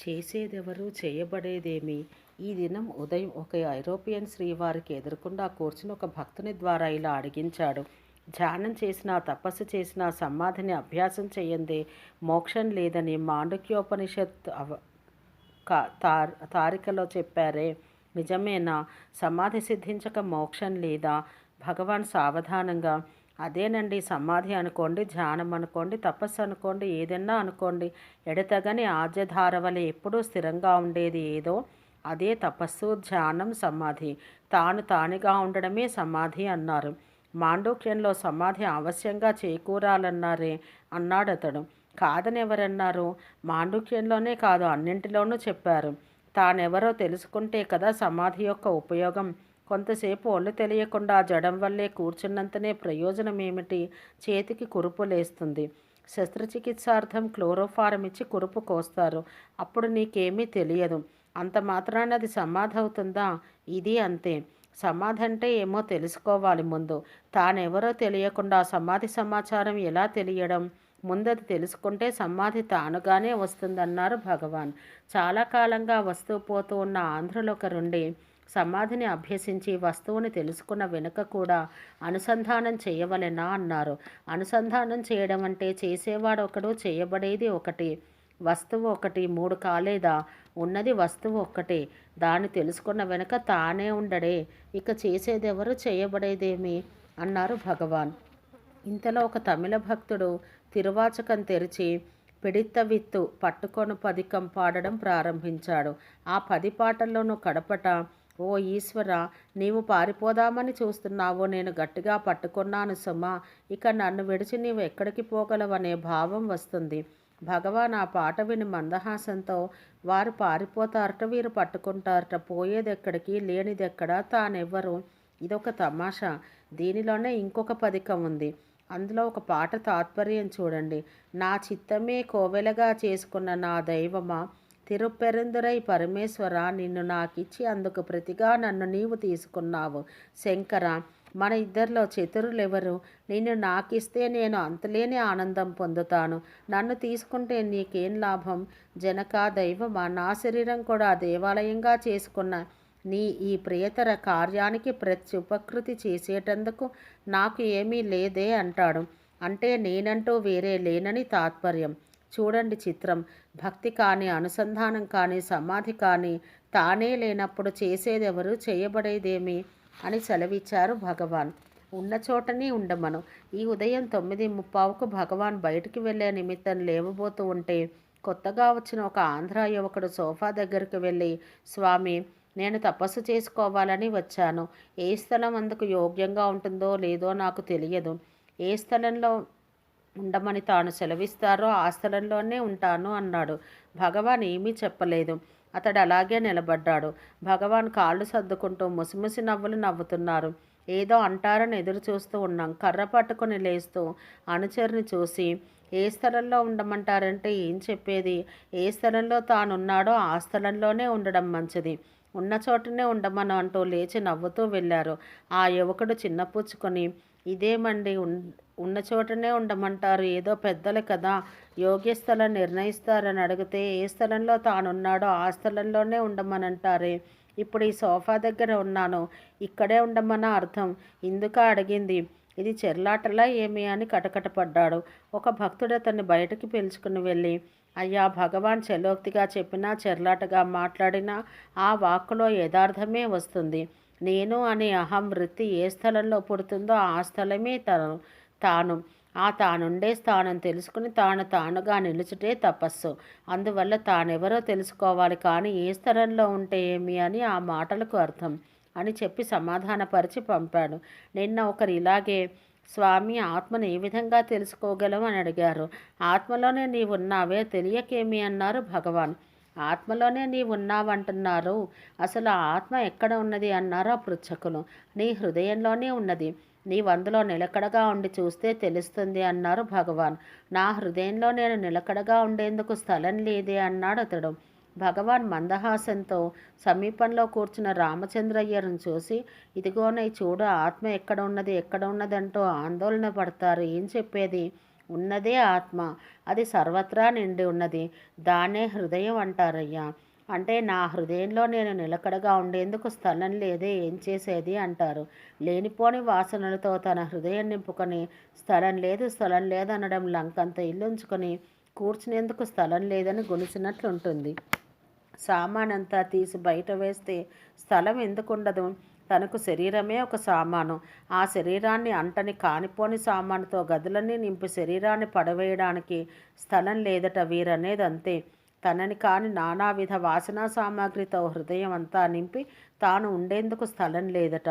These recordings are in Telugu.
చేసేదెవరు చేయబడేదేమి? ఈ దినం ఉదయం ఒక ఐరోపియన్ శ్రీవారికి ఎదురుకుండా కూర్చుని ఒక భక్తుని ద్వారా ఇలా అడిగించాడు. ధ్యానం చేసినా తపస్సు చేసినా సమాధిని అభ్యాసం చేయందే మోక్షం లేదని మాండక్యోపనిషత్ అవ తార్ తారికలో చెప్పారే. నిజమేనా? సమాధి సిద్ధించక మోక్షం లేదా? భగవాన్ సావధానంగా అదేనండి సమాధి అనుకోండి ధ్యానం అనుకోండి తపస్సు అనుకోండి ఏదన్నా అనుకోండి. ఎడతగని ఆద్యధార వలె ఎప్పుడూ స్థిరంగా ఉండేది ఏదో అదే తపస్సు ధ్యానం సమాధి. తాను తానుగా ఉండడమే సమాధి అన్నారు. మాండూక్యంలో సమాధి అవశ్యంగా చేకూరాలన్నారే అన్నాడు అతడు. కాదని ఎవరన్నారు మాండూక్యంలోనే కాదు అన్నింటిలోనూ చెప్పారు. తానెవరో తెలుసుకుంటే కదా సమాధి యొక్క ఉపయోగం. కొంతసేపు ఒళ్ళు తెలియకుండా జడం వల్లే కూర్చున్నంతనే ప్రయోజనం ఏమిటి చేతికి కురుపు లేస్తుంది. శస్త్రచికిత్సార్థం క్లోరోఫారం ఇచ్చి కురుపు కోస్తారు. అప్పుడు నీకేమీ తెలియదు. అంత మాత్రాన అది సమాధి అవుతుందా ఇది అంతే. సమాధి అంటే ఏమో తెలుసుకోవాలి ముందు. తానెవరో తెలియకుండా సమాధి సమాచారం ఎలా తెలియడం? ముందది తెలుసుకుంటే సమాధి తానుగానే వస్తుందన్నారు భగవాన్. చాలా కాలంగా వస్తూ పోతూ ఉన్న ఆంధ్రులొకరుండి సమాధిని అభ్యసించి వస్తువుని తెలుసుకున్న వెనుక కూడా అనుసంధానం చేయవలెనా అన్నారు. అనుసంధానం చేయడం అంటే చేసేవాడు ఒకడు చేయబడేది ఒకటి వస్తువు ఒకటి మూడు కాలేదా? ఉన్నది వస్తువు ఒక్కటే. దాన్ని తెలుసుకున్న వెనుక తానే ఉండడే. ఇక చేసేదెవరు చేయబడేదేమి? అన్నారు భగవాన్. ఇంతలో ఒక తమిళ భక్తుడు తిరువాచకం తెరిచి పిడిత్త విత్తు పట్టుకొను పదికం పాడడం ప్రారంభించాడు. ఆ పది పాటల్లోనూ కడపట ఓ ఈశ్వర నీవు పారిపోదామని చూస్తున్నావు నేను గట్టిగా పట్టుకున్నాను సుమా. ఇక నన్ను విడిచి నీవు ఎక్కడికి పోగలవనే భావం వస్తుంది. భగవాన్ ఆ పాట విని మందహాసంతో వారు పారిపోతారట వీరు పట్టుకుంటారట పోయేదెక్కడికి లేనిదెక్కడ తానెవ్వరు. ఇదొక తమాషా. దీనిలోనే ఇంకొక పథకం ఉంది. అందులో ఒక పాట తాత్పర్యం చూడండి. నా చిత్తమే కోవెలగా చేసుకున్న నా దైవమా? తిరుపెరందురై పరమేశ్వర నిన్ను నాకిచ్చి అందుకు ప్రతిగా నన్ను నీవు తీసుకున్నావు. శంకర మన ఇద్దరిలో చతురులెవరు? నిన్ను నాకిస్తే నేను అంతలేని ఆనందం పొందుతాను. నన్ను తీసుకుంటే నీకేం లాభం? జనక దైవమా? నా శరీరం కూడా దేవాలయంగా చేసుకున్న నీ ఈ ప్రియతర కార్యానికి ప్రత్యుపకృతి చేసేటందుకు నాకు ఏమీ లేదే అంటాడు. అంటే నేనంటూ వేరే లేనని తాత్పర్యం. చూడండి చిత్రం. భక్తి కానీ అనుసంధానం కానీ సమాధి కానీ తానే లేనప్పుడు చేసేదెవరు చేయబడేదేమి అని సెలవిచ్చారు భగవాన్. ఉన్న చోటనే ఉండమను. ఈ ఉదయం తొమ్మిది ముప్పావుకు భగవాన్ బయటికి వెళ్ళే నిమిత్తం లేవబోతూ ఉంటే కొత్తగా వచ్చిన ఒక ఆంధ్ర యువకుడు సోఫా దగ్గరికి వెళ్ళి స్వామి నేను తపస్సు చేసుకోవాలని వచ్చాను. ఏ స్థలం అందుకు యోగ్యంగా ఉంటుందో లేదో నాకు తెలియదు. ఏ స్థలంలో ఉండమని తాను సెలవిస్తారో ఆ స్థలంలోనే ఉంటాను అన్నాడు. భగవాన్ ఏమీ చెప్పలేదు. అతడు అలాగే నిలబడ్డాడు. భగవాన్ కాళ్ళు సర్దుకుంటూ ముసిముసి నవ్వులు నవ్వుతున్నారు. ఏదో అంటారని ఎదురు చూస్తూ ఉన్నాం. కర్ర పట్టుకొని లేస్తూ అనుచరుని చూసి ఏ స్థలంలో ఉండమంటారంటే ఏం చెప్పేది? ఏ స్థలంలో తానున్నాడో ఆ స్థలంలోనే ఉండడం మంచిది. ఉన్న చోటనే ఉండమను అంటూ లేచి నవ్వుతూ వెళ్ళారు. ఆ యువకుడు చిన్నపుచ్చుకొని ఇదేమండి ఉన్న చోటనే ఉండమంటారు. ఏదో పెద్దలు కదా యోగ్య స్థలం నిర్ణయిస్తారని అడిగితే ఏ స్థలంలో తానున్నాడో ఆ స్థలంలోనే ఉండమనంటారే. ఇప్పుడు ఈ సోఫా దగ్గర ఉన్నాను ఇక్కడే ఉండమన్న అర్థం. ఇందుక అడిగింది ఇది చెర్లాటలా ఏమి అని కటకటపడ్డాడు. ఒక భక్తుడు అతన్ని బయటకి పిలుచుకుని వెళ్ళి అయ్యా భగవాన్ చలోక్తిగా చెప్పినా చెర్లాటగా మాట్లాడినా ఆ వాక్కులో యథార్థమే వస్తుంది. నేను అనే అహం వృత్తి ఏ స్థలంలో పుడుతుందో ఆ స్థలమే తను. తాను. ఆ తానుండే స్థానం తెలుసుకుని తాను తానుగా నిలుచుటే తపస్సు. అందువల్ల తానెవరో తెలుసుకోవాలి కానీ ఏ స్థలంలో ఉంటే ఏమి అని ఆ మాటలకు అర్థం అని చెప్పి సమాధానపరిచి పంపాడు. నిన్న ఒకరు ఇలాగే స్వామి ఆత్మను ఏ విధంగా తెలుసుకోగలం? అని అడిగారు. ఆత్మలోనే నీవున్నావే తెలియకేమి? అన్నారు భగవాన్. ఆత్మలోనే నీవు ఉన్నావంటున్నారు అసలు ఆత్మ ఎక్కడ ఉన్నది? అన్నారు ఆ పృచ్ఛకులు. నీ హృదయంలోనే ఉన్నది. నీవు అందులో నిలకడగా ఉండి చూస్తే తెలుస్తుంది అన్నారు భగవాన్. నా హృదయంలో నేను నిలకడగా ఉండేందుకు స్థలం లేదే అన్నాడు అతడు. భగవాన్ మందహాసంతో సమీపంలో కూర్చున్న రామచంద్రయ్యను చూసి ఇదిగోనై చూడు ఆత్మ ఎక్కడ ఉన్నది ఎక్కడ ఉన్నదంటూ ఆందోళన పడతారు. ఏం చెప్పేది? ఉన్నదే ఆత్మ. అది సర్వత్రా నిండి ఉన్నది. దాన్నే హృదయం అంటారయ్యా. అంటే నా హృదయంలో నేను నిలకడగా ఉండేందుకు స్థలం లేదే ఏం చేసేది అంటారు. లేనిపోని వాసనలతో తన హృదయం నింపుకొని స్థలం లేదు స్థలం లేదనడం లంకంత ఇల్లుంచుకొని కూర్చునేందుకు స్థలం లేదని గుణిసినట్లుంటుంది సామానంతా తీసి బయట వేస్తే స్థలం ఎందుకుండదు? తనకు శరీరమే ఒక సామాను. ఆ శరీరాన్ని అంటని కానిపోని సామానుతో గదులన్నీ నింపి శరీరాన్ని పడవేయడానికి స్థలం లేదట వీరనేది అంతే తనని కాని నానావిధ వాసనా సామాగ్రితో హృదయం అంతా నింపి తాను ఉండేందుకు స్థలం లేదట.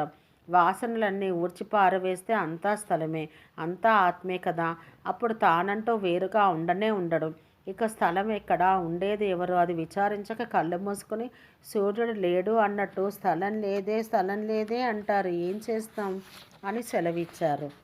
వాసనలన్నీ ఊడ్చి పారవేస్తే అంతా స్థలమే అంతా ఆత్మే కదా. అప్పుడు తానంటూ వేరుగా ఉండనే ఉండడు. ఇక స్థలం ఎక్కడా? ఉండేది ఎవరు? అది విచారించక కళ్ళు మూసుకుని సూర్యుడు లేడు అన్నట్టు స్థలం లేదే స్థలం లేదే అంటారు. ఏం చేస్తాం? అని సెలవిచ్చారు.